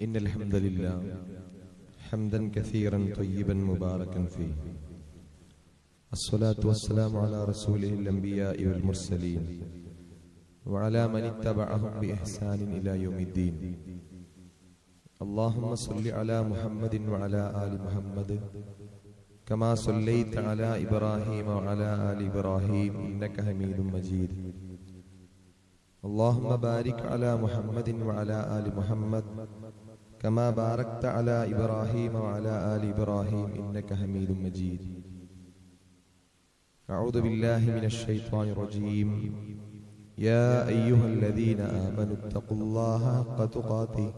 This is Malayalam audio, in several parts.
إن الحمد لله حمدا كثيرا طيبا مباركا فيه الصلاة والسلام على رسوله الأنبياء والمرسلين وعلى من اتبعهم بإحسان إلى يوم الدين اللهم صل على محمد وعلى آل محمد كما صليت على إبراهيم وعلى آل إبراهيم إنك حميد مجيد اللهم بارك على محمد وعلى آل محمد كما باركت على إبراهيم وعلى آل إبراهيم إنك حميد مجيد. أعوذ بالله من الشيطان الرجيم. يا أيها الذين آمنوا اتقوا الله حق تقاته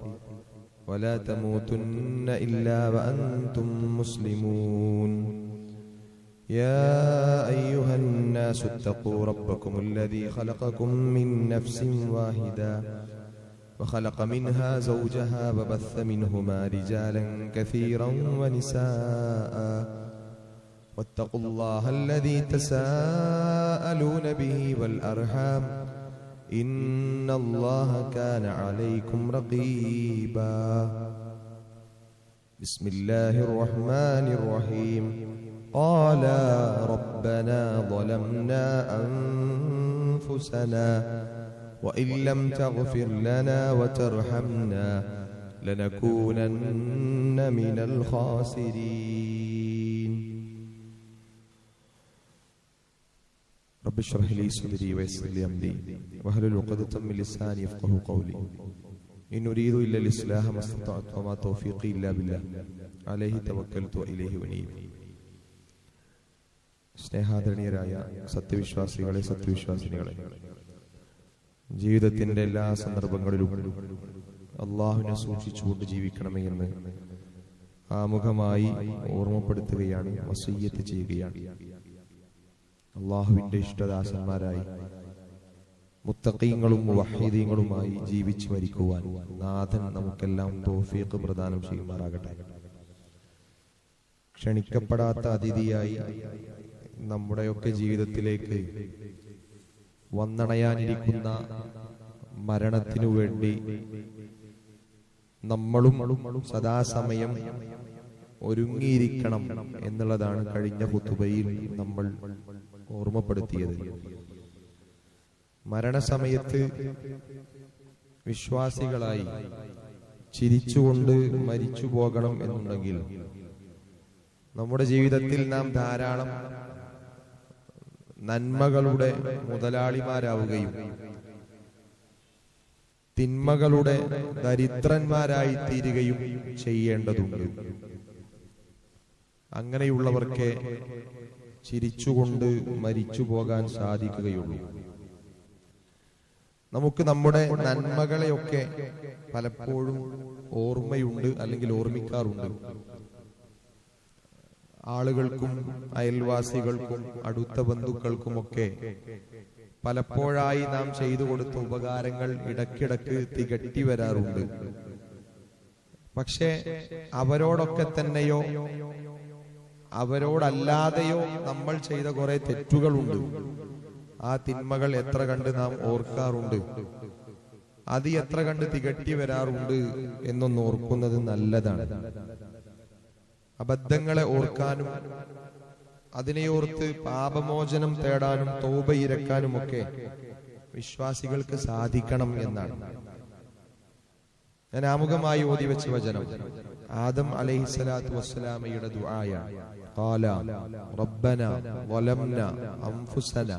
ولا تموتن إلا وأنتم مسلمون. يا أيها الناس اتقوا ربكم الذي خلقكم من نفس واحدة وخلق منها زوجها وبث منهما رجالا كثيرا ونساء. واتقوا الله الذي تساءلون به والأرحام. إن الله كان عليكم رقيبا. بسم الله الرحمن الرحيم. قال ربنا ظلمنا أنفسنا وإن لم تغفر لنا وترحمنا لنكونن من الخاسرين رب اشرح لي صدري ويسر لي امري واحلل عقدة من لساني يفقهوا قولي إن أريد إلا الإصلاح ما استطعت وما توفيقي إلا بالله عليه توكلت وإليه أنيب സ്നേഹാദരണീയരായ സത്യവിശ്വാസികളെ സത്യവിശ്വാസിനികളെ ജീവിതത്തിന്റെ എല്ലാ സന്ദർഭങ്ങളിലും അള്ളാഹുവിനെ സൂക്ഷിച്ചുകൊണ്ട് ജീവിക്കണമേ എന്ന് ആമുഖമായി ഓർമ്മപ്പെടുത്തുകയാണ് വസയ്യത്ത് ചെയ്യുകയാണ്. അള്ളാഹുവിന്റെ ഇഷ്ടദാസന്മാരായി മുത്തക്കീങ്ങളും വഹീദീങ്ങളുമായി ജീവിച്ചു മരിക്കുവാൻ നാഥൻ നമുക്കെല്ലാം തോഫീക്ക് പ്രദാനം ചെയ്യുമാറാകട്ടെ. ക്ഷണിക്കപ്പെടാത്ത അതിഥിയായി നമ്മുടെയൊക്കെ ജീവിതത്തിലേക്ക് വന്നണയാനിരിക്കുന്ന മരണത്തിനു വേണ്ടി നമ്മളും സദാസമയം ഒരുങ്ങിയിരിക്കണം എന്നുള്ളതാണ് കഴിഞ്ഞ കുത്തുബയിൽ നമ്മൾ ഓർമ്മപ്പെടുത്തിയത്. മരണസമയത്ത് വിശ്വാസികളായി ചിരിച്ചുകൊണ്ട് മരിച്ചു പോകണം എന്നുണ്ടെങ്കിൽ നമ്മുടെ ജീവിതത്തിൽ നാം ധാരാളം നന്മകളുടെ മുതലാളിമാരാവുകയും തിന്മകളുടെ ദരിദ്രന്മാരായി തീരുകയും ചെയ്യേണ്ടതുണ്ട്. അങ്ങനെയുള്ളവർക്ക് ചിരിച്ചുകൊണ്ട് മരിച്ചു പോകാൻ സാധിക്കുകയുള്ളൂ. നമുക്ക് നമ്മുടെ നന്മകളെയൊക്കെ പലപ്പോഴും ഓർമ്മയുണ്ട് അല്ലെങ്കിൽ ഓർമ്മിക്കാറുണ്ട്. ആളുകൾക്കും അയൽവാസികൾക്കും അടുത്ത ബന്ധുക്കൾക്കുമൊക്കെ പലപ്പോഴായി നാം ചെയ്തു കൊടുത്ത ഉപകാരങ്ങൾ ഇടക്കിടക്ക് തികട്ടി വരാറുണ്ട്. പക്ഷെ അവരോടൊക്കെ തന്നെയോ അവരോടല്ലാതെയോ നമ്മൾ ചെയ്ത കുറെ തെറ്റുകളുണ്ട്. ആ തിന്മകൾ എത്ര കണ്ട് നാം ഓർക്കാറുണ്ട്. അത് എത്ര കണ്ട് തികട്ടി വരാറുണ്ട് എന്നൊന്ന് ഓർക്കുന്നത് നല്ലതാണ്. അബദ്ധങ്ങളെ ഓർക്കാനും അതിനെയോർത്ത് പാപമോചനം തേടാനും തോപ ഇരക്കാനും ഒക്കെ വിശ്വാസികൾക്ക് സാധിക്കണം എന്നാണ് ഞാൻ ആമുഖമായി ഓതി വെച്ച വചനം ആദം അലൈഹിസ്സലാത്തു വസ്സലാമയുടെ ദുആയാണ് قال ربنا ظلمنا أنفسنا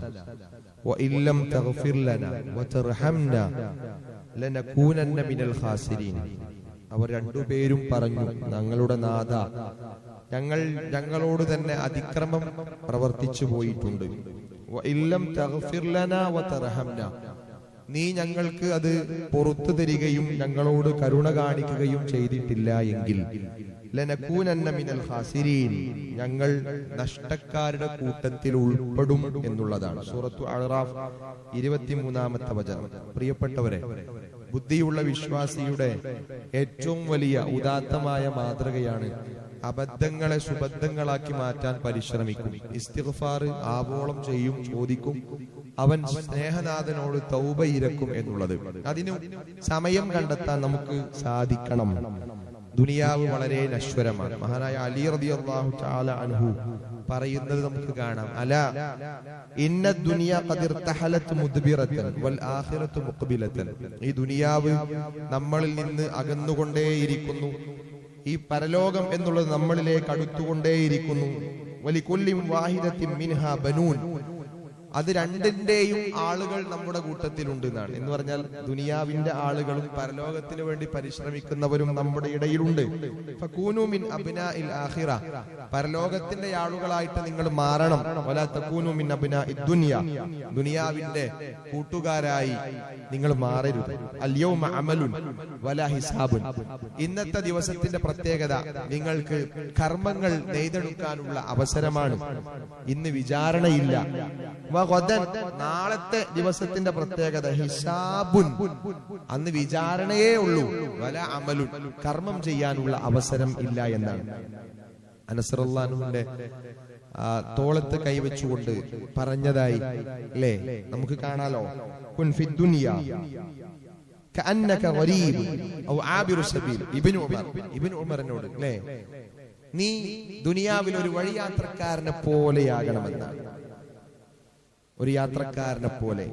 وإن لم تغفر لنا وترحمنا لنكونن من الخاسرين അവർ രണ്ടുപേരും പറഞ്ഞു ഞങ്ങളുടെ നാഥ ഞങ്ങൾ ഞങ്ങളോട് തന്നെ അതിക്രമം പ്രവർത്തിച്ചു പോയിട്ടുണ്ട്. നീ ഞങ്ങൾക്ക് അത് പുറത്തു തരികയും ഞങ്ങളോട് കരുണ കാണിക്കുകയും ചെയ്തിട്ടില്ല എങ്കിൽ ഞങ്ങൾ നഷ്ടക്കാരുടെ കൂട്ടത്തിൽ ഉൾപ്പെടും എന്നുള്ളതാണ്. സൂറത്തു അഹ്റാഫ് ഇരുപത്തിമൂന്നാമത്തെ വചനം. പ്രിയപ്പെട്ടവരെ ബുദ്ധിയുള്ള വിശ്വാസിയുടെ ഏറ്റവും വലിയ ഉദാത്തമായ മാതൃകയാണ് അബദ്ധങ്ങളെ സുബദ്ധങ്ങളാക്കി മാറ്റാൻ പരിശ്രമിക്കും. ഇസ്തിഗ്ഫാർ ആവോളം ചെയ്യും ചോദിക്കും. അവൻ സ്നേഹനാഥനോട് തൗബ ഇരക്കും എന്നുള്ളത്. അതിന് സമയം കണ്ടെത്താൻ നമുക്ക് സാധിക്കണം. ദുനിയാവ് വളരെ നശ്വരമാണ്. മഹാനായ അലി റളിയല്ലാഹു തആല അൻഹു പറയുന്നത് നമുക്ക് കാണാം. അല ഇന്ന വൽ ഈ ദുനിയാവ് നമ്മളിൽ നിന്ന് അകന്നുകൊണ്ടേയിരിക്കുന്നു. ഈ പരലോകം എന്നുള്ളത് നമ്മളിലേക്ക് അടുത്തുകൊണ്ടേയിരിക്കുന്നു. വലിക്കൊല്ലിം വാഹിദത്തിൻ മിൻഹ ബനൂൻ. അത് രണ്ടിന്റെയും ആളുകൾ നമ്മുടെ കൂട്ടത്തിലുണ്ട് എന്നാണ്. എന്ന് പറഞ്ഞാൽ ദുനിയാവിന്റെ ആളുകളും പരലോകത്തിന് വേണ്ടി പരിശ്രമിക്കുന്നവരും നമ്മുടെ ഇടയിലുണ്ട്. ആഹിറ പരലോകത്തിന്റെ ആളുകളായിട്ട് നിങ്ങൾ മാറണം. വലാ ദുനിയാവിന്റെ കൂട്ടുകാരായി നിങ്ങൾ മാറരുത്. അൽയൗമ അമലുൻ ഹിസാബുൻ. ഇന്നത്തെ ദിവസത്തിന്റെ പ്രത്യേകത നിങ്ങൾക്ക് കർമ്മങ്ങൾ നെയ്തെടുക്കാനുള്ള അവസരമാണ്. ഇന്ന് വിചാരണയില്ല. നാളത്തെ ദിവസത്തിന്റെ പ്രത്യേകത ഹിസാബുൻ. അന്ന് വിചാരണയേ ഉള്ളൂ. വല അമലുൻ. കർമ്മം ചെയ്യാനുള്ള അവസരം ഇല്ല എന്നാണ്. അനസറുല്ലാനുവിന്റെ തോളത്ത് കൈവച്ചുകൊണ്ട് പറഞ്ഞതായി അല്ലേ നമുക്ക് കാണാലോ? എന്നോട് നീ ദുനിയാവിൽ ഒരു വഴിയാത്രക്കാരനെ പോലെയാകണമെന്നാണ്. ഒരു യാത്രക്കാരനെ പോലെ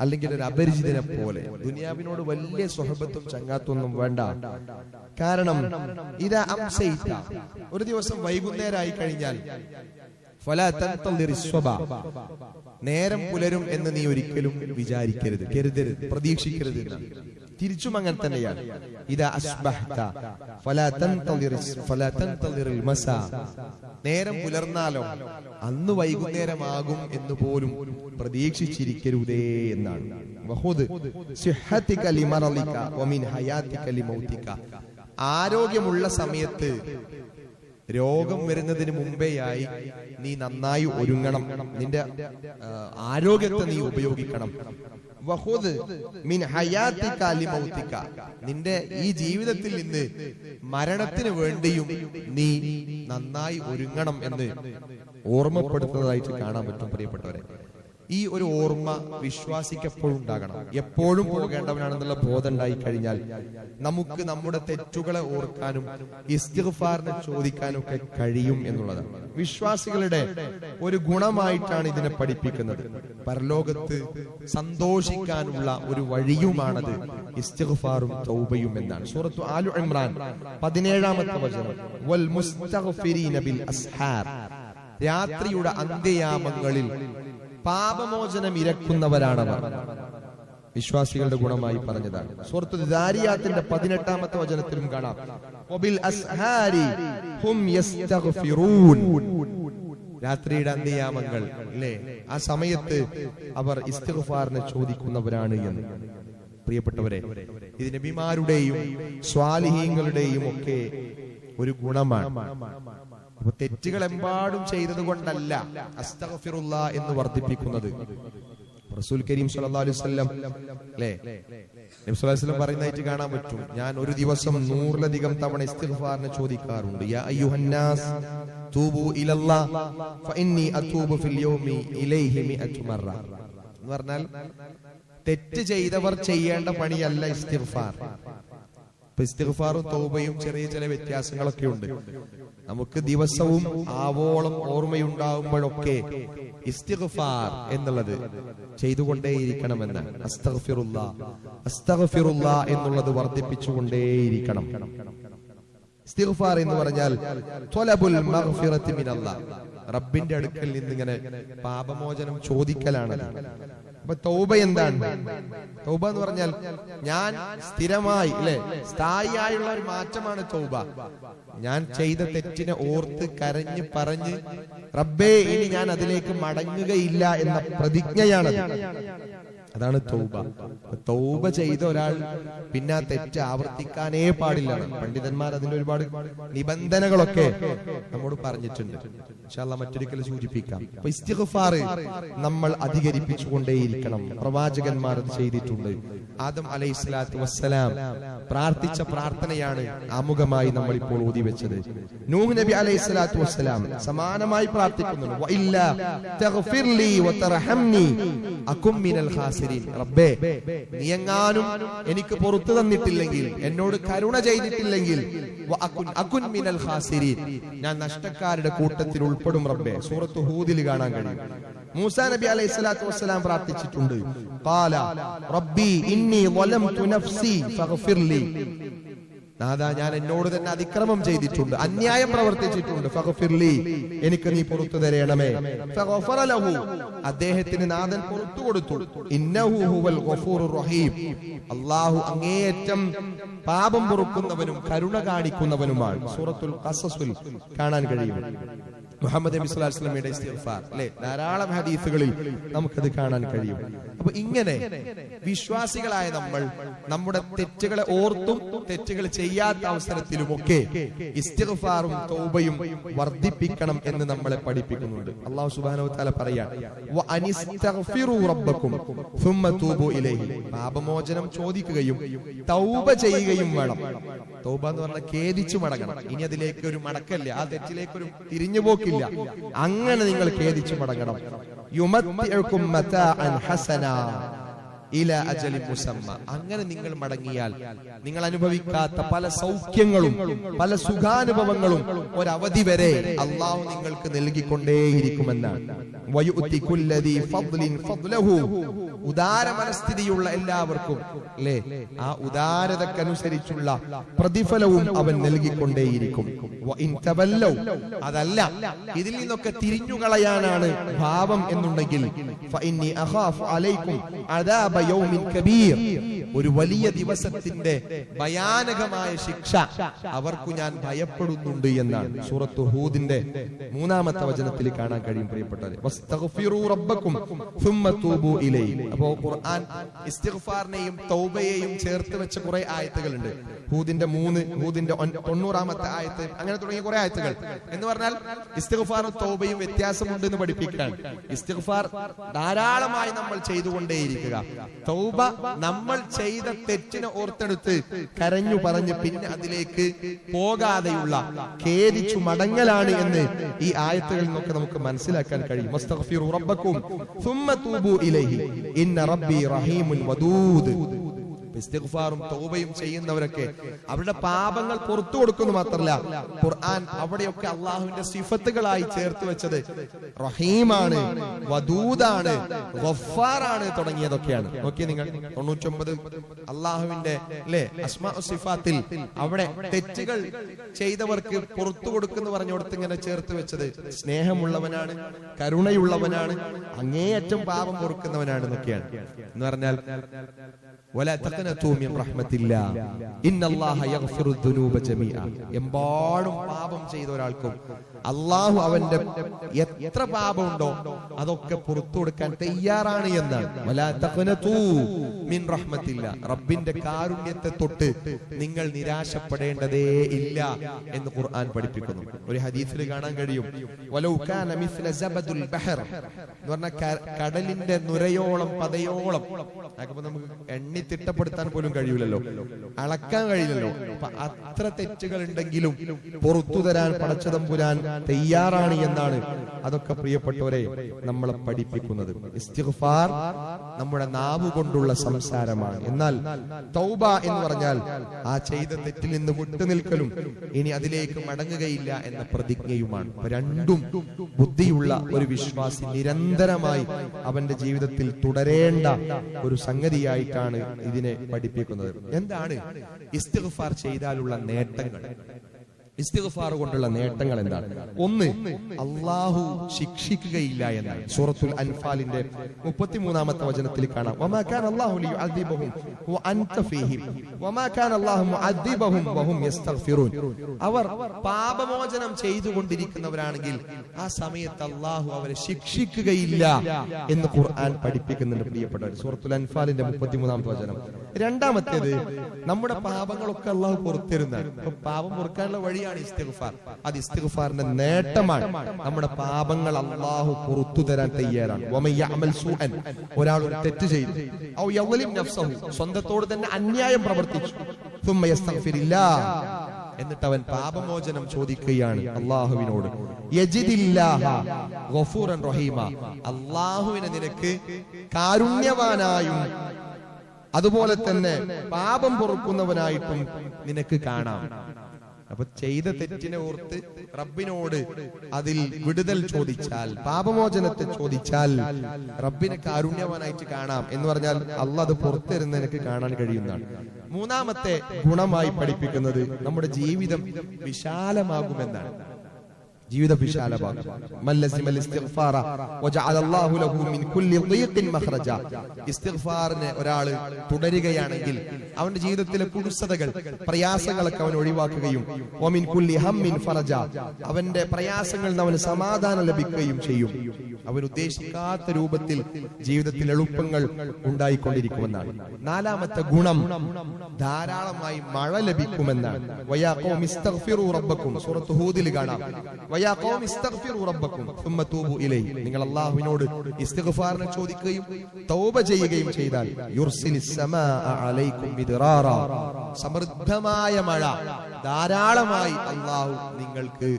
അല്ലെങ്കിൽ ഒരു അപരിചിതനെ പോലെ. ദുനിയാവിനോട് വലിയ സ്വഹബത്തും ചങ്ങാത്തൊന്നും വേണ്ട. കാരണം ഇതാ ഒരു ദിവസം വൈകുന്നേരമായി കഴിഞ്ഞാൽ. നേരം പുലരും എന്ന് നീ ഒരിക്കലും വിചാരിക്കരുത് കരുതരുത് പ്രതീക്ഷിക്കരുത്. തിരിച്ചും അങ്ങനെ തന്നെയാണ്. നേരം പുലർന്നാലോ അന്ന് വൈകുന്നേരമാകും എന്ന് പോലും പ്രതീക്ഷിച്ചിരിക്കരുതേ എന്നാണ്. ആരോഗ്യമുള്ള സമയത്ത് രോഗം വരുന്നതിന് മുമ്പേയായി നീ നന്നായി ഒരുങ്ങണം. നിന്റെ ആരോഗ്യത്തെ നീ ഉപയോഗിക്കണം. മിൻ. നിന്റെ ഈ ജീവിതത്തിൽ നിന്ന് മരണത്തിന് വേണ്ടിയും നീ നന്നായി ഒരുങ്ങണം എന്ന് ഓർമ്മപ്പെടുത്തുന്നതായിട്ട് കാണാൻ പറ്റും പ്രിയപ്പെട്ടവരെ. ഈ ഒരു ഓർമ്മ വിശ്വാസിക്ക് എപ്പോഴും ഉണ്ടാകണം. എപ്പോഴും പോകേണ്ടവനാണെന്നുള്ള ബോധം ഉണ്ടായി കഴിഞ്ഞാൽ നമുക്ക് നമ്മുടെ തെറ്റുകളെ ഓർക്കാനും ഇസ്തിഗ്ഫാറിനെ ചോദിക്കാനും ഒക്കെ കഴിയും എന്നുള്ളതാണ്. വിശ്വാസികളുടെ ഒരു ഗുണമായിട്ടാണ് ഇതിനെ പഠിപ്പിക്കുന്നത്. പരലോകത്ത് സന്തോഷിക്കാനുള്ള ഒരു വഴിയുമാണത് ഇസ്തിഗ്ഫാറും തൗബയും എന്നാണ്. സൂറത്തു ആലു ഇമ്രാൻ പതിനേഴാമത്തെ വചനം. വൽ മുസ്തഗ്ഫിരീന ബിൽ രാത്രിയുടെ അന്ത്യയാമങ്ങളിൽ പാപമോചനം ഇരക്കുന്നവരാണവർ. വിശ്വാസികളുടെ ഗുണമായി പറഞ്ഞതാണ്. സുഹൃത്ത് ദാരിയാത്തിന്റെ പതിനെട്ടാമത്തെ വചനത്തിലും കാണാം. രാത്രിയുടെ അന്ത്യയാമങ്ങൾ അല്ലേ? ആ സമയത്ത് അവർ ഇസ്തിഗ്ഫാറിനെ ചോദിക്കുന്നവരാണ് എന്ന്. പ്രിയപ്പെട്ടവരെ ഇത് നബിമാരുടെയും സ്വാലിഹീങ്ങളുടെയും ഒക്കെ ഒരു ഗുണമാണ്. തെറ്റുകൾ എമ്പാടും ചെയ്തത് കൊണ്ടല്ല അസ്തഗ്ഫിറുല്ല എന്ന് വർദ്ധിപ്പിക്കുന്നത്. റസൂൽ കരീം സല്ലല്ലാഹു അലൈഹി വസല്ലം അല്ലേ? നബി സല്ലല്ലാഹു അലൈഹി വസല്ലം പറയുന്നതായിട്ട് കാണാൻ പറ്റും. ഞാൻ ഒരു ദിവസം നൂറിലധികം തവണ ഇസ്തിഗ്ഫാറിനെ ചോദിക്കാറുണ്ട്. യാ അയ്യുഹന്നാസ് തൂബു ഇലല്ലാഹ് ഫഇന്നി അതൂബു ഫിൽ യൗമി ഇലൈഹി മിഅതു മറ. എന്ന് പറഞ്ഞാൽ തെറ്റ് ചെയ്തവർ ചെയ്യേണ്ട പണിയല്ല ഇസ്തിഗ്ഫാർ. ഇപ്പൊ ഇസ്തിഗ്ഫാറും തൗബയും ചെറിയ ചില വ്യത്യാസങ്ങളൊക്കെ ഉണ്ട്. നമുക്ക് ദിവസവും ആവോളം ഓർമ്മയുണ്ടാവുമ്പോഴൊക്കെ ഇസ്തിഗ്ഫാർ എന്നുള്ളത് ചെയ്തുകൊണ്ടേയിരിക്കണമെന്ന്. അസ്തഗ്ഫിറുല്ലാ. എന്നുള്ളത് വർദ്ധിപ്പിച്ചുകൊണ്ടേയിരിക്കണം. ഇസ്തിഗ്ഫാർ എന്ന് പറഞ്ഞാൽ റബ്ബിന്റെ അടുക്കൽ നിന്ന് ഇങ്ങനെ പാപമോചനം ചോദിക്കലാണ്. അപ്പൊ തൗബ എന്താണ്? തൗബ എന്ന് പറഞ്ഞാൽ ഞാൻ സ്ഥിരമായി അല്ലെ? സ്ഥായിയായുള്ള ഒരു മാറ്റമാണ് തൗബ. ഞാൻ ചെയ്ത തെറ്റിനെ ഓർത്ത് കരഞ്ഞ് പറഞ്ഞ് റബ്ബേ ഇനി ഞാൻ അതിലേക്ക് മടങ്ങുകയില്ല എന്ന പ്രതിജ്ഞയാണത്. അതാണ് തൗബ. തൗബ ചെയ്ത ഒരാൾ പിന്നെ ആ തെറ്റ് ആവർത്തിക്കാനേ പാടില്ല. പണ്ഡിതന്മാർ അതിന്റെ ഒരുപാട് നിബന്ധനകളൊക്കെ നമ്മോട് പറഞ്ഞിട്ടുണ്ട്. മറ്റൊരിക്കൽ സൂചിപ്പിക്കാം. ഇസ്തിഗ്ഫാർ നമ്മൾ അധികരിപ്പിച്ചുകൊണ്ടേയിരിക്കണം. പ്രവാചകന്മാർ അത് ചെയ്തിട്ടുണ്ട്. ആദം അലൈഹി സ്വലാത്തു വസ്സലാം പ്രാർത്ഥിച്ച പ്രാർത്ഥനയാണ് ആമുഖമായി നമ്മൾ ഇപ്പോൾ ഊതി വെച്ചത് നൂഹ് നബി അലൈഹി സ്വലാത്തു വസ്സലാം സമാനമായി പ്രാർത്ഥിക്കുന്നുണ്ട്. റബ്ബേ നീ എങ്ങാനും എനിക്ക് പുറത്തു തന്നിട്ടില്ലെങ്കിൽ എന്നോട് കരുണ ചെയ്തിട്ടില്ലെങ്കിൽ അകുൻ മിനൽ ഖാസിരീൻ. ഞാൻ നഷ്ടക്കാരുടെ കൂട്ടത്തിൽ ഉൾപ്പെടും റബ്ബേ. സൂറത്ത് ഹൂദിൽ കാണാൻ കഴിയും. മൂസാ നബി അലൈഹി സ്വലാത്തു വസ്സലാം പ്രാർത്ഥിച്ചിട്ടുണ്ട്. ഖാല റബ്ബി ഇന്നി വലംതു നഫ്സി ഫഗ്ഫിർ ലീ നാദാ ഞാൻ എന്നോട് തന്നെ അതിക്രമം ചെയ്തിട്ടുണ്ട് അന്യായം പ്രവർത്തിച്ചിട്ടുണ്ട്. ഫഗ്ഫിർലി എനിക്ക് നീ പുറത്തു തരയണമേ ഫഗഫറ ലഹു അദ്ദേഹത്തിന് നാഥൻ പുറത്തു കൊടുത്തു. ഇന്നഹു ഹുവൽ ഗഫൂറുർ റഹീം. അല്ലാഹു അങ്ങേയറ്റം പാപം പൊറുക്കുന്നവനും കരുണ കാണിക്കുന്നവനുമാണ്. സൂറത്തുൽ ഖസസുൽ കാണാൻ കഴിയും. മുഹമ്മദ് നബി സ്വല്ലല്ലാഹു അലൈഹി വസല്ലമയുടെ ഇസ്തിഗ്ഫാർ അല്ലേ? ധാരാളം ഹദീസുകളിൽ നമുക്കത് കാണാൻ കഴിയും. അപ്പൊ ഇങ്ങനെ വിശ്വാസികളായ നമ്മൾ നമ്മുടെ തെറ്റുകളെ ഓർത്തും തെറ്റുകൾ ചെയ്യാത്ത അവസരത്തിലുമൊക്കെ ഇസ്തിഗ്ഫാറും തൗബയും വർദ്ധിപ്പിക്കണം എന്ന് നമ്മളെ പഠിപ്പിക്കുന്നുണ്ട്. അള്ളാഹു സുബ്ഹാനഹു വതആല പറയാൻ പാപമോചനം ചോദിക്കുകയും തൗബ ചെയ്യുകയും വേണം. തൗബ എന്ന് പറഞ്ഞാൽ ഖേദിച്ചു മടങ്ങണം. ഇനി അതിലേക്ക് ഒരു മടക്കല്ലേ? ആ തെറ്റിലേക്ക് ഒരു തിരിഞ്ഞുപോക്കില്ല അങ്ങനെ നിങ്ങൾ ഖേദിച്ചു മടങ്ങണം. യുമത്തിഅക്കും മതാഅൻ ഹസനാ. ഇല അജലി മുസമ്മ. അങ്ങനെ നിങ്ങൾ മടങ്ങിയാൽ നിങ്ങൾ അനുഭവിക്കാത്ത പല സൗഖ്യങ്ങളും പല സുഖാനുഭവങ്ങളും ഒരവധി വരെ അള്ളാഹു നിങ്ങൾക്ക് നൽകിക്കൊണ്ടേയിരിക്കുമെന്നാണ്. ഉദാര മനസ്ഥിതിയുള്ള എല്ലാവർക്കും അല്ലേ ആ ഉദാരതക്കനുസരിച്ചുള്ള പ്രതിഫലവും അവൻ നൽകിക്കൊണ്ടേയിരിക്കും. അതല്ല ഇതിൽ നിന്നൊക്കെ തിരിഞ്ഞുകളയാനാണ് ഭാവം എന്നുണ്ടെങ്കിൽ അഖാഫു അലൈക്കും അദാബ ഒരു വലിയ ദിവസത്തിന്റെ ഭയാനകമായ ശിക്ഷ അവർക്കു ഞാൻ ഭയപ്പെടുന്നുണ്ട് എന്നാണ് സൂറത്ത് ഹൂദിന്റെ മൂന്നാമത്തെ വചനത്തിൽ കാണാൻ കഴിയും തൂബൂ അപ്പോ ഖുർആൻ ഇസ്തിഗ്ഫാറിനെയും തൗബയെയും ചേർത്ത് വെച്ച കുറെ ആയത്തുകളുണ്ട്. ഹൂദിന്റെ മൂന്ന് ഹൂദിന്റെ തൊണ്ണൂറാമത്തെ ആയത്ത് അങ്ങനെ തുടങ്ങിയ കുറെ ആയത്തുകൾ. എന്ന് പറഞ്ഞാൽ ഇസ്തിഗ്ഫാറും തൗബയും വ്യത്യാസമുണ്ട് എന്ന് പഠിപ്പിക്കുകയാണ് ഇസ്തിഗ്ഫാർ ധാരാളമായി നമ്മൾ ചെയ്തുകൊണ്ടേയിരിക്കുക. തൗബ നമ്മൾ ചെയ്ത തെറ്റിനെ ഓർത്തെടുത്ത് കരഞ്ഞു പറഞ്ഞ് പിന്നെ അതിലേക്ക് പോകാതെയുള്ള ഖേദിച്ചു മടങ്ങലാണ് എന്ന് ഈ ആയത്തുകളിൽ നിന്നൊക്കെ നമുക്ക് മനസ്സിലാക്കാൻ കഴിയും. ഇന്ന വദൂദ്. ഇസ്തിഗ്ഫാറും തൗബയും ചെയ്യുന്നവരൊക്കെ അവരുടെ പാപങ്ങൾ പുറത്തു കൊടുക്കുന്നു മാത്രമല്ല ഖുർആൻ അവിടെയൊക്കെ അള്ളാഹുവിന്റെ സിഫത്തുകളായി ചേർത്ത് വെച്ചത് റഹീമാണ് വദൂദാണ് ഗഫാറാണ് തുടങ്ങിയതൊക്കെയാണ്. നോക്കിയേ നിങ്ങൾ തൊണ്ണൂറ്റൊമ്പത് അള്ളാഹുവിന്റെ അല്ലെ അസ്മാ സിഫാത്തിൽ അവിടെ തെറ്റുകൾ ചെയ്തവർക്ക് പുറത്തു കൊടുക്കുന്നു പറഞ്ഞോടത്ത് ഇങ്ങനെ ചേർത്ത് വെച്ചത് സ്നേഹമുള്ളവനാണ് കരുണയുള്ളവനാണ് അങ്ങേയറ്റം പാപം പൊറുക്കുന്നവനാണ് എന്നൊക്കെയാണ്. എന്ന് പറഞ്ഞാൽ ولا تقنطوا من رحمة الله إن الله يغفر الذنوب جميعا എമ്പാടും പാപം ചെയ്ത ഒരാൾക്കും അള്ളാഹു അവന്റെ എത്ര പാപമുണ്ടോ അതൊക്കെ പുറത്തു കൊടുക്കാൻ തയ്യാറാണ് എന്നാണ് വലാ തഖ്നതൂ മിൻ റഹ്മത്തില്ല റബ്ബിന്റെ കാരുണ്യത്തെ തൊട്ട് നിങ്ങൾ നിരാശപ്പെടേണ്ടതേ ഇല്ല എന്ന് ഖുർആൻ പഠിപ്പിക്കുന്നു ഒരു ഹദീസിൽ കാണാൻ കഴിയും വലൗ കാന മിസ്ല സബദുൽ ബഹർ എന്ന് പറഞ്ഞ കടലിന്റെ നുരയോളം പതയോളം അതൊക്കെ നമുക്ക് എണ്ണി തിട്ടപ്പെടുത്താൻ പോലും കഴിയില്ലല്ലോ. അളക്കാൻ കഴിയില്ലല്ലോ. അത്ര തെറ്റുകൾ ഉണ്ടെങ്കിലും പുറത്തു തരാൻ പടച്ചതമ്പുരാൻ തയ്യാറാണ് എന്നാണ് അതൊക്കെ പ്രിയപ്പെട്ടവരെ നമ്മളെ പഠിപ്പിക്കുന്നത്. ഇസ്തിഗ്ഫാർ നമ്മുടെ നാവ് കൊണ്ടുള്ള സംസാരമാണ്. എന്നാൽ തൗബ എന്ന് പറഞ്ഞാൽ ആ ചെയ്ത തെറ്റിൽ നിന്ന് വിട്ടുനിൽക്കലും ഇനി അതിലേക്ക് മടങ്ങുകയില്ല എന്ന പ്രതിജ്ഞയുമാണ്. രണ്ടും ബുദ്ധിയുള്ള ഒരു വിശ്വാസി നിരന്തരമായി അവന്റെ ജീവിതത്തിൽ തുടരേണ്ട ഒരു സംഗതിയായിട്ടാണ് ഇതിനെ പഠിപ്പിക്കുന്നത്. എന്താണ് ഇസ്തിഗ്ഫാർ ചെയ്താലുള്ള നേട്ടങ്ങൾ? ഇസ്തിഗ്ഫാർ കൊണ്ടുള്ള നേട്ടങ്ങൾ എന്താണ്? ഒന്ന് അള്ളാഹു ശിക്ഷിക്കുകയില്ല എന്നാണ്. സൂറത്തുൽ അൻഫാലിന്റെ മുപ്പത്തിമൂന്നാമത്തെ വചനത്തിൽ കാണാം. അവർ പാപമോചനം ചെയ്തുകൊണ്ടിരിക്കുന്നവരാണെങ്കിൽ ആ സമയത്ത് അള്ളാഹു അവരെ ശിക്ഷിക്കുകയില്ല എന്ന് ഖുർആൻ പഠിപ്പിക്കുന്നുണ്ട് പ്രിയപ്പെട്ടവർ. സൂറത്തുൽ അൻഫാലിന്റെ മുപ്പത്തിമൂന്നാമത്തെ വചനം. രണ്ടാമത്തേത് നമ്മുടെ പാപങ്ങളൊക്കെ അള്ളാഹു പുറത്തിരുന്നാൽ പാപം പുറക്കാനുള്ള പൊറുക്കാനുള്ള തന്നെയാണ് ഇസ്തിഗ്ഫാർ. അത് ഇസ്തിഗ്ഫാറിന്റെ നേട്ടമാണ്. നമ്മുടെ പാപങ്ങൾ അള്ളാഹു പുറത്തു തരാൻ തയ്യാറാണ്. സൂഅൻ. ഒരാൾ ഒരു തെറ്റ് ചെയ്തു. ഔ യവലിം നഫ്സഹു. സ്വന്തത്തോട് തന്നെ അന്യായം പ്രവർത്തിച്ചു. തുമ്മ യസ്തഗ്ഫിരില്ല. എന്നിട്ട് അവൻ പാപമോചനം ചോദിക്കുകയാണ് അള്ളാഹുവിനോട് റഹീമ. അള്ളാഹുവിനെ നിനക്ക് കാരുണ്യവാനായും അതുപോലെ തന്നെ പാപം പൊറുക്കുന്നവനായിട്ടും നിനക്ക് കാണാം. അപ്പൊ ചെയ്ത തെറ്റിനെ ഓർത്ത് റബ്ബിനോട് അതിൽ വിടുതൽ ചോദിച്ചാൽ പാപമോചനത്തെ ചോദിച്ചാൽ റബ്ബിനെ കാരുണ്യവാനായിട്ട് കാണാം എന്ന് പറഞ്ഞാൽ അല്ല അത് പുറത്തിരുന്ന് എനിക്ക് കാണാൻ കഴിയുന്നതാണ്. മൂന്നാമത്തെ ഗുണമായി പഠിപ്പിക്കുന്നത് നമ്മുടെ ജീവിതം വിശാലമാകുമെന്നാണ്. ജീവിത വിശാലമാകും ഒരാൾ തുടരുകയാണെങ്കിൽ അവന്റെ ജീവിതത്തിലെ കുടുസതകൾ പ്രയാസങ്ങളൊക്കെ അവൻ ഒഴിവാക്കുകയും ഫറജ. അവന്റെ പ്രയാസങ്ങളിൽ അവന് സമാധാനം ലഭിക്കുകയും ചെയ്യും. അവൻ ഉദ്ദേശിക്കാത്ത രൂപത്തിൽ ജീവിതത്തിൽ എളുപ്പങ്ങൾ ഉണ്ടായിക്കൊണ്ടിരിക്കുമെന്നാണ്. നാലാമത്തെ ഗുണം ധാരാളമായി മഴ ലഭിക്കുമെന്നാണ്. കാണാം. നിങ്ങൾ അള്ളാഹുവിനോട് ഇസ്തിഗ്ഫാറിനെ ചോദിക്കുകയും തൗബ ചെയ്യുകയും ചെയ്താൽ സമൃദ്ധമായ മഴ ധാരാളമായി അള്ളാഹു നിങ്ങൾക്ക്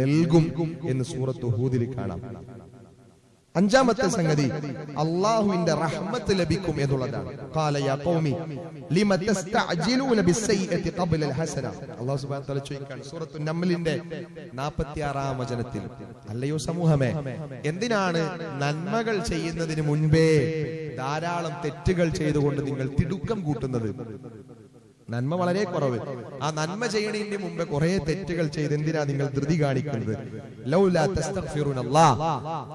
നൽകും എന്ന് സൂറത്ത് ഹൂദിൽ കാണാം. അഞ്ചാമത്തെ സംഗതി അള്ളാഹുവിന്റെ റഹ്മത്ത് ലഭിക്കും എന്നുള്ളതാണ്. ഖാല യാ ഖൗമി ലിമ തസ്തഅജിലൂന ബിസ്സയ്യതി ഖബ്ല അൽഹസന അല്ലാഹു സുബ്ഹാനഹു വ തആല ചോദിക്കുകയാണ് സൂറത്തു നംലിന്റെ 46 വചനത്തിൽ അല്ലയോ സമൂഹമേ എന്തിനാണ് നന്മകൾ ചെയ്യുന്നതിന് മുൻപേ ധാരാളം തെറ്റുകൾ ചെയ്തുകൊണ്ട് നിങ്ങൾ തിടുക്കം കൂട്ടുന്നത്? നന്മ വളരെ കുറവ്. ആ നന്മ ചെയ്യണതിന് മുമ്പ് കുറെ തെറ്റുകൾ ചെയ്ത് എന്തിനാ നിങ്ങൾ ധൃതി കാണിക്കുന്നത്.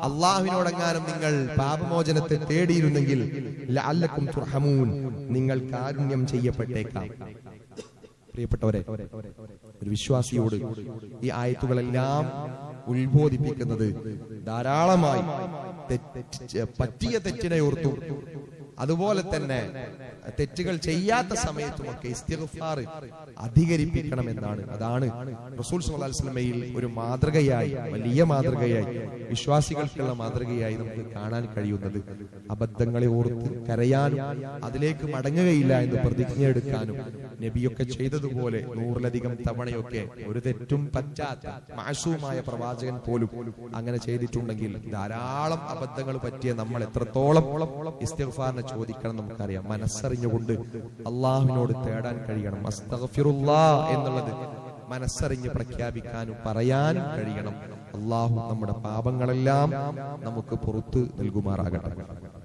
അള്ളാഹുവിനോടെങ്ങാനും നിങ്ങൾ പാപമോചനത്തെ തേടിയിരുന്നെങ്കിൽ നിങ്ങൾ കാരുണ്യം ചെയ്യപ്പെട്ടേക്കാം. പ്രിയപ്പെട്ടവരെ ഒരു വിശ്വാസിയോട് ഈ ആയത്തുകളെല്ലാം ഉത്ബോധിപ്പിക്കുന്നത് ധാരാളമായി പറ്റിയ തെറ്റിനെ ഓർത്തു. അതുപോലെ തന്നെ തെറ്റുകൾ ചെയ്യാത്ത സമയത്തുമൊക്കെ ഇസ്തിഗ്ഫാർ അധികരിപ്പിക്കണം എന്നാണ് അതാണ് റസൂൽ വസല്ലമയിൽ ഒരു മാതൃകയായി വലിയ മാതൃകയായി വിശ്വാസികൾക്കുള്ള മാതൃകയായി നമുക്ക് കാണാൻ കഴിയുന്നത്. അബദ്ധങ്ങളെ ഓർത്ത് കരയാനും അതിലേക്ക് മടങ്ങുകയില്ല എന്ന് പ്രതിജ്ഞ എടുക്കാനും നബിയൊക്കെ ചെയ്തതുപോലെ നൂറിലധികം തവണയൊക്കെ ഒരു തെറ്റും പറ്റാത്ത മാഷുവുമായ പ്രവാചകൻ പോലും അങ്ങനെ ചെയ്തിട്ടുണ്ടെങ്കിൽ ധാരാളം അബദ്ധങ്ങൾ പറ്റിയ നമ്മൾ എത്രത്തോളം ഇസ്തിഗ്ഫാറിനെ ചോദിക്കണം നമുക്കറിയാം. മനസ്സറിഞ്ഞുകൊണ്ട് അള്ളാഹുവിനോട് തേടാൻ കഴിയണം. എന്നുള്ളത് മനസ്സറിഞ്ഞ് പ്രഖ്യാപിക്കാനും പറയാനും കഴിയണം. അള്ളാഹു നമ്മുടെ പാപങ്ങളെല്ലാം നമുക്ക് പുറത്ത് നൽകുമാറാകട്ടെ.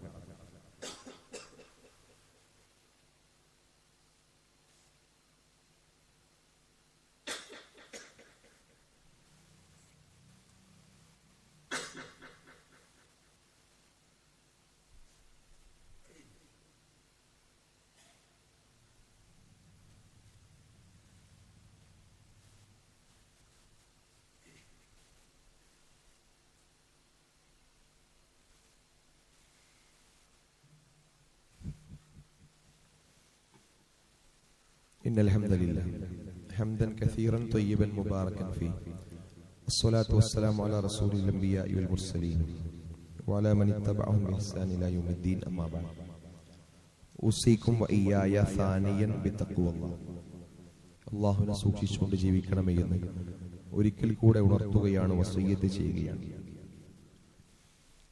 لله حمدا كثيرا طيبا مباركا فيه الصلاة والسلام على رسول الأنبياء والمرسلين وعلى من اتبعهم بإحسان إلى يوم الدين أما بعد أوصيكم وإياي ثانيا بتقوى الله അള്ളാഹുവിനെ സൂക്ഷിച്ചുകൊണ്ട് ജീവിക്കണമേ എന്ന് ഒരിക്കൽ കൂടെ ഉണർത്തുകയാണ് വസയ്യത്ത് ചെയ്യുകയാണ്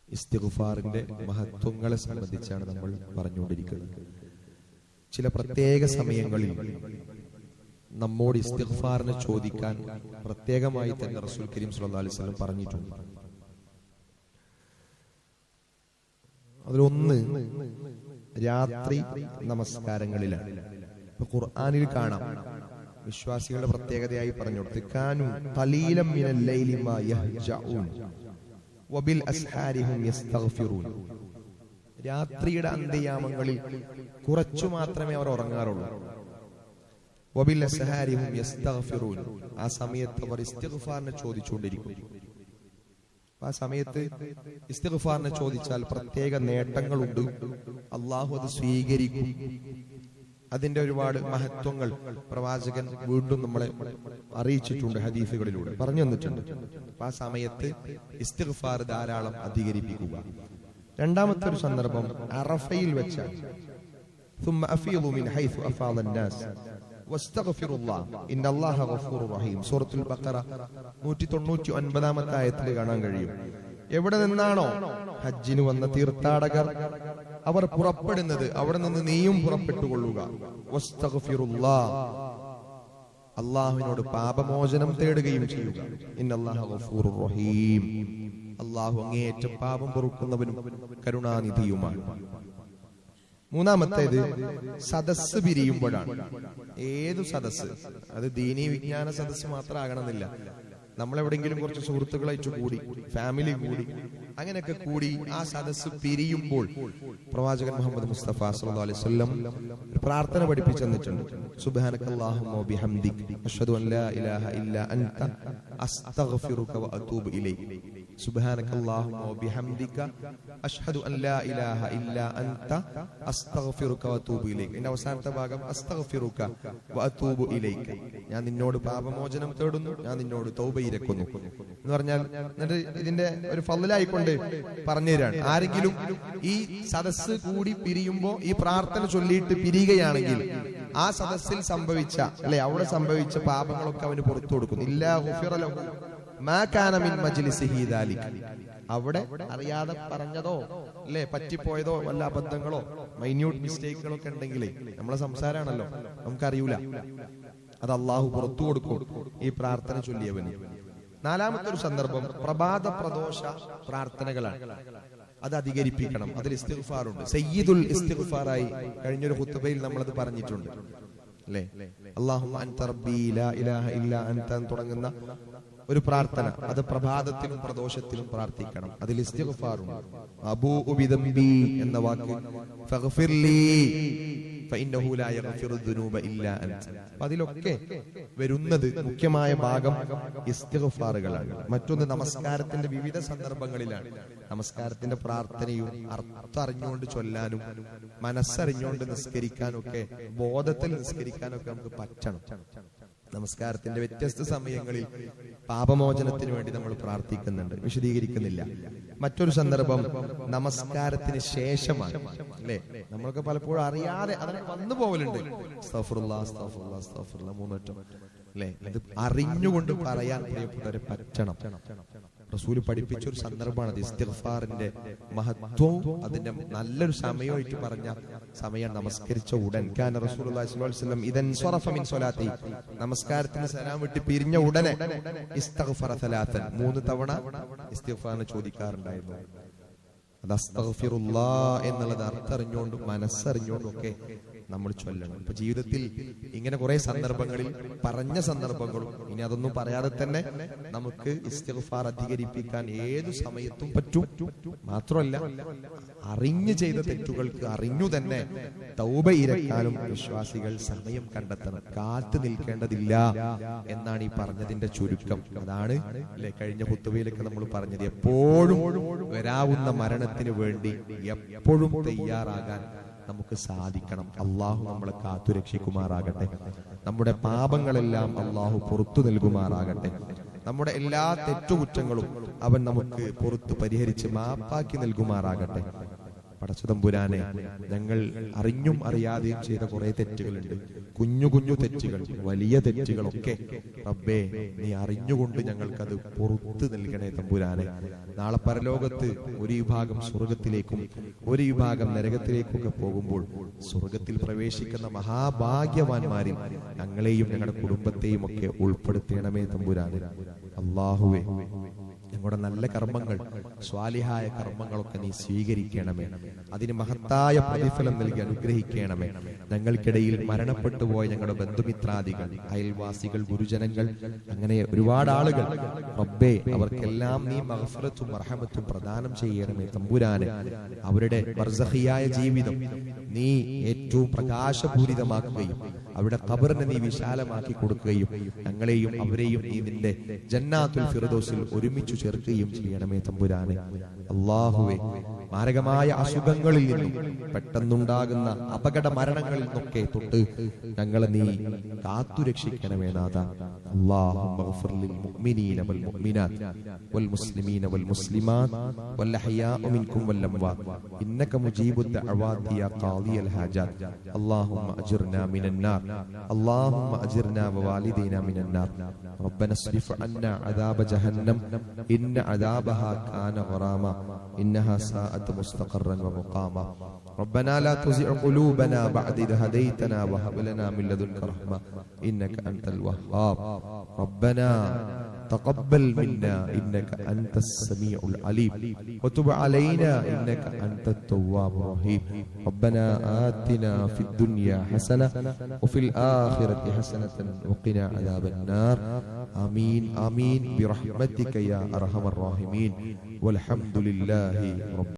ഇസ്തിഗ്ഫാറിന്റെ മഹത്വങ്ങളെ സംബന്ധിച്ചാണ് നമ്മൾ പറഞ്ഞുകൊണ്ടിരിക്കുന്നത് ചില പ്രത്യേക സമയങ്ങളിൽ നമ്മോട് ഇസ്തിഫാറിനെ ചോദിക്കാൻ പ്രത്യേകമായി തന്നെ റസൂൽ കരീം സുല്ലാ അലൈഹി പറഞ്ഞിട്ടുണ്ട്. അതിലൊന്ന് രാത്രി നമസ്കാരങ്ങളിലാണ്. ഇപ്പൊ ഖുർആനിൽ കാണാം. വിശ്വാസികളുടെ പ്രത്യേകതയായി പറഞ്ഞു കൊടുത്ത് രാത്രിയുടെ അന്ത്യയാമങ്ങളിൽ കുറച്ചു മാത്രമേ അവർ ഉറങ്ങാറുള്ളൂ. ആ സമയത്ത് അവർ ഇസ്തിഗ്ഫാറിനെ ചോദിച്ചുകൊണ്ടിരിക്കും. ആ സമയത്ത് ഇസ്തിഗ്ഫാറിനെ ചോദിച്ചാൽ പ്രത്യേക നേട്ടങ്ങളുണ്ട്. അള്ളാഹു അത് സ്വീകരിക്കും. അതിന്റെ ഒരുപാട് മഹത്വങ്ങൾ പ്രവാചകൻ വീണ്ടും നമ്മളെ അറിയിച്ചിട്ടുണ്ട് ഹദീഫുകളിലൂടെ പറഞ്ഞു തന്നിട്ടുണ്ട് ആ സമയത്ത് ഇസ്തിഗ്ഫാർ ധാരാളം അധികരിപ്പിക്കുക. രണ്ടാമത്തെ ഒരു സന്ദർഭം അറഫയിൽ വെച്ചാണ്. ആയത്തിൽ കാണാൻ കഴിയും. എവിടെ നിന്നാണോ ഹജ്ജിന് വന്ന തീർത്ഥാടകർ അവർ പുറപ്പെടുന്നത് അവിടെ നിന്ന് നീയും പുറപ്പെട്ടുകൊള്ളുക. അള്ളാഹുവിനോട് പാപമോചനം തേടുകയും ചെയ്യുക. റഹീം. അള്ളാഹു അങ്ങേയറ്റം പാപം പൊറുക്കുന്നവനും കരുണാനിധിയുമാണ്. മൂന്നാമത്തേത് സദസ് പിരിയുമ്പോഴാണ്. ഏതു സദസ് അത് ദീനി വിജ്ഞാന സദസ് മാത്രം ആകണമെന്നില്ല നമ്മളെവിടെങ്കിലും കുറച്ച് സുഹൃത്തുക്കളായിട്ട് കൂടി ഫാമിലി കൂടി അങ്ങനെയൊക്കെ കൂടി ആ സദസ് പിരിയുമ്പോൾ പ്രവാചകൻ മുഹമ്മദ് മുസ്തഫ സല്ലല്ലാഹു അലൈഹി പ്രാർത്ഥന പഠിപ്പിച്ചു തന്നിട്ടുണ്ട്. സുബ്ഹാനക്കല്ലാഹുമ്മ ബിഹംദിക് അഷ്ഹദു അൻ ലാ ഇലാഹ ഇല്ല അൻത അസ്തഗ്ഫിറുക വഅതൂബു ഇലൈക് സുബ്ഹാനക്കല്ലാഹുമ്മ വബിഹംദിക അഷ്ഹദു അൻ ലാ ഇലാഹ ഇല്ല അൻത അസ്തഗ്ഫിറുക വഅതൂബു ഇലൈക്. ഇതിന്റെ അവസാനത്തെ ഭാഗം അസ്തഗ്ഫിറുക വഅതൂബു ഇലൈക. ഞാൻ നിന്നോട് പാപമോചനം തേടുന്നു ഞാൻ നിന്നോട് തൗബ ഇരക്കുന്നു. എന്ന് പറഞ്ഞാൽ എന്നിട്ട് ഇതിന്റെ ഒരു ഫضലായിക്കൊണ്ട് പറഞ്ഞു തരാണ് ആരെങ്കിലും ഈ സദസ്സ് കൂടി പിരിയുമ്പോ ഈ പ്രാർത്ഥന ചൊല്ലിയിട്ട് പിരിയുകയാണെങ്കിൽ ആ സദസ്സിൽ സംഭവിച്ച അല്ലെ അവിടെ സംഭവിച്ച പാപങ്ങളൊക്കെ അവന് പുറത്തു കൊടുക്കുന്നു. ഇല്ലാ അവിടെ അറിയാതെ പറഞ്ഞതോ അല്ലെ? പറ്റിപ്പോയതോ വല്ല അബദ്ധങ്ങളോ മൈന്യൂട്ട് മിസ്റ്റേക്കുകളോ ഒക്കെ ഉണ്ടെങ്കിലേ നമ്മളെ സംസാരമാണല്ലോ നമുക്കറിയൂല. അത് അള്ളാഹു പുറത്തു കൊടുക്കും ഈ പ്രാർത്ഥന ചൊല്ലിയവന്. നാലാമത്തെ ഒരു സന്ദർഭം പ്രഭാത പ്രദോഷ പ്രാർത്ഥനകളാണ്. അത് അധികരിപ്പിക്കണം. അതിൽ ഇസ്തിഗ്ഫാറുണ്ട് സയ്യിദുൽ ഇസ്തിഗ്ഫാറായി കഴിഞ്ഞൊരു ഹുത്തബയിൽ നമ്മളത് പറഞ്ഞിട്ടുണ്ട്. അല്ലേ? അള്ളാഹു തുടങ്ങുന്ന ഒരു പ്രാർത്ഥന. അത് പ്രഭാതത്തിലും പ്രദോഷത്തിലും പ്രാർത്ഥിക്കണം. അതിൽ എന്ന വാക്ക് ലാ യഗ്ഫിറു അതിലൊക്കെ വരുന്നത് മുഖ്യമായ ഭാഗം ഇസ്തിഗ്ഫാറുകളാണ്. മറ്റൊന്ന് നമസ്കാരത്തിന്റെ വിവിധ സന്ദർഭങ്ങളിലാണ്. നമസ്കാരത്തിന്റെ പ്രാർത്ഥനയും അർത്ഥം അറിഞ്ഞുകൊണ്ട് ചൊല്ലാനും മനസ്സറിഞ്ഞുകൊണ്ട് നിസ്കരിക്കാനും ഒക്കെ ബോധത്തിൽ നിസ്കരിക്കാനൊക്കെ നമുക്ക് പറ്റണം. നമസ്കാരത്തിന്റെ വ്യത്യസ്ത സമയങ്ങളിൽ പാപമോചനത്തിന് വേണ്ടി നമ്മൾ പ്രാർത്ഥിക്കുന്നുണ്ട്. വിശദീകരിക്കുന്നില്ല. മറ്റൊരു സന്ദർഭം നമസ്കാരത്തിന് ശേഷമാണ്. അല്ലേ? നമ്മൾക്ക് പലപ്പോഴും അറിയാതെ അതിനെ വന്നു പോകലുണ്ട് മൂന്നൊറ്റം. അല്ലേ? ഇത് അറിഞ്ഞുകൊണ്ട് പറയാൻ പറ്റണം. റസൂൽ പഠിപ്പിച്ച ഒരു സന്ദർഭമാണ് അത് ഇസ്തിഗ്ഫാറിന്റെ മഹത്വവും അതിന്റെ നല്ലൊരു സമയമായിട്ട് പറഞ്ഞ സമയം നമസ്കരിച്ച ഉടൻ. കാന റസൂലുള്ളാഹി സ്വല്ലല്ലാഹു അലൈഹി വസല്ലം ഇദൻ സ്വറഫ മിൻ സ്വലാത്തി. നമസ്കാരത്തിന് സലാം വിട്ട് പിരിഞ്ഞ ഉടനെ ഇസ്തഗ്ഫറ സലാത്തൻ. മൂന്ന് തവണ ഇസ്തിഗ്ഫാറിന് ചോദിക്കാറുണ്ടായിരുന്നു. എന്നുള്ളത് അർത്ഥറിഞ്ഞുകൊണ്ടും മനസ്സറിഞ്ഞുകൊണ്ടും ഒക്കെ നമ്മൾ ചൊല്ലണം. ഇപ്പൊ ജീവിതത്തിൽ ഇങ്ങനെ കുറെ സന്ദർഭങ്ങളിൽ പറഞ്ഞ സന്ദർഭങ്ങളും ഇനി അതൊന്നും പറയാതെ തന്നെ നമുക്ക് ഇസ്തിഗ്ഫാർ അധികരിപ്പിക്കാൻ ഏതു സമയത്തും പറ്റും. മാത്രമല്ല അറിഞ്ഞു ചെയ്ത തെറ്റുകൾക്ക് അറിഞ്ഞു തന്നെ തൗബ ഇരക്കാലും വിശ്വാസികൾ സമയം കണ്ടെത്തണം. കാത്തു നിൽക്കേണ്ടതില്ല എന്നാണ് ഈ പറഞ്ഞതിന്റെ ചുരുക്കം. അതാണ് അല്ലെ? കഴിഞ്ഞ കുത്തുവയിലൊക്കെ നമ്മൾ പറഞ്ഞത്. എപ്പോഴും വരാവുന്ന മരണത്തിന് വേണ്ടി എപ്പോഴും തയ്യാറാകാൻ നമുക്ക് സാധിക്കണം. അള്ളാഹു നമ്മളെ കാത്തുരക്ഷിക്കുമാറാകട്ടെ നമ്മുടെ പാപങ്ങളെല്ലാം അള്ളാഹു പുറത്തു നൽകുമാറാകട്ടെ. നമ്മുടെ എല്ലാ തെറ്റുകുറ്റങ്ങളും അവൻ നമുക്ക് പുറത്ത് പരിഹരിച്ച് മാപ്പാക്കി നൽകുമാറാകട്ടെ. പടച്ചതമ്പുരാനെ ഞങ്ങൾ അറിഞ്ഞും അറിയാതെയും ചെയ്ത കുറെ തെറ്റുകളുണ്ട്. കുഞ്ഞു കുഞ്ഞു തെറ്റുകൾ വലിയ തെറ്റുകളൊക്കെ റബ്ബേ നീ അറിഞ്ഞുകൊണ്ട് ഞങ്ങൾക്കത് പുറത്ത് നൽകണേ തമ്പുരാനെ. നാളെ പരലോകത്ത് ഒരു വിഭാഗം സ്വർഗത്തിലേക്കും ഒരു വിഭാഗം നരകത്തിലേക്കൊക്കെ പോകുമ്പോൾ സ്വർഗത്തിൽ പ്രവേശിക്കുന്ന മഹാഭാഗ്യവാന്മാരിൽ ഞങ്ങളെയും ഞങ്ങളുടെ കുടുംബത്തെയും ഒക്കെ ഉൾപ്പെടുത്തണമേ തമ്പുരാനെ. അള്ളാഹുവേ ഞങ്ങളുടെ നല്ല കർമ്മങ്ങൾ സ്വാലിഹായ കർമ്മങ്ങളൊക്കെ നീ സ്വീകരിക്കണമേ. അതിന് മഹത്തായ പ്രതിഫലം നൽകി അനുഗ്രഹിക്കണമേ. ഞങ്ങൾക്കിടയിൽ മരണപ്പെട്ടു പോയ ഞങ്ങളുടെ ബന്ധുമിത്രാദികൾ അയൽവാസികൾ ഗുരുജനങ്ങൾ അങ്ങനെ ഒരുപാട് ആളുകൾ. റബ്ബേ അവർക്കെല്ലാം നീ മഹഫറത്തും മർഹമത്തും പ്രദാനം ചെയ്യണമേ തമ്പുരാന്. അവരുടെ വർസഹിയായ ജീവിതം നീ ഏറ്റവും പ്രകാശപൂരിതമാക്കുകയും അവിടെ ഖബറിനെ നീ വിശാലമാക്കി കൊടുക്കുകയും ഞങ്ങളെയും അവരെയും നീ നിന്റെ ജന്നാത്തുൽ ഫിറദോസിൽ ഒരുമിച്ച് ചേർക്കുകയും ചെയ്യണമേ തമ്പുരാനെ അള്ളാഹുവെ മാരകമായ അസുഖങ്ങളിൽ നിന്നും പെട്ടെന്നുണ്ടാകുന്ന അപകട മരണങ്ങളിൽ നിന്നൊക്കെ തൊട്ട് ഞങ്ങളെ നീ കാത്തുരക്ഷിക്കണമേ നാഥ اللهم اغفر للمؤمنين والمؤمنات والمسلمين والمسلمات والأحياء منكم والأموات إنك مجيب الدعوات يا قاضي الحاجات اللهم أجرنا من النار اللهم أجرنا ووالدينا من النار ربنا اصرف عنا عذاب جهنم إن عذابها كان غراما إنها ساءت مستقرا ومقاما ربنا لا تزع قلوبنا بعد إذ هديتنا وهب لنا من لدنك رحمة إنك أنت الوهاب ربنا تقبل منا إنك أنت السميع العليم. وتب علينا إنك أنت التواب الرحيم. ربنا آتنا في الدنيا حسنة وفي الآخرة حسنة وقنا عذاب النار. آمين آمين. برحمتك يا أرحم الراحمين. والحمد لله رب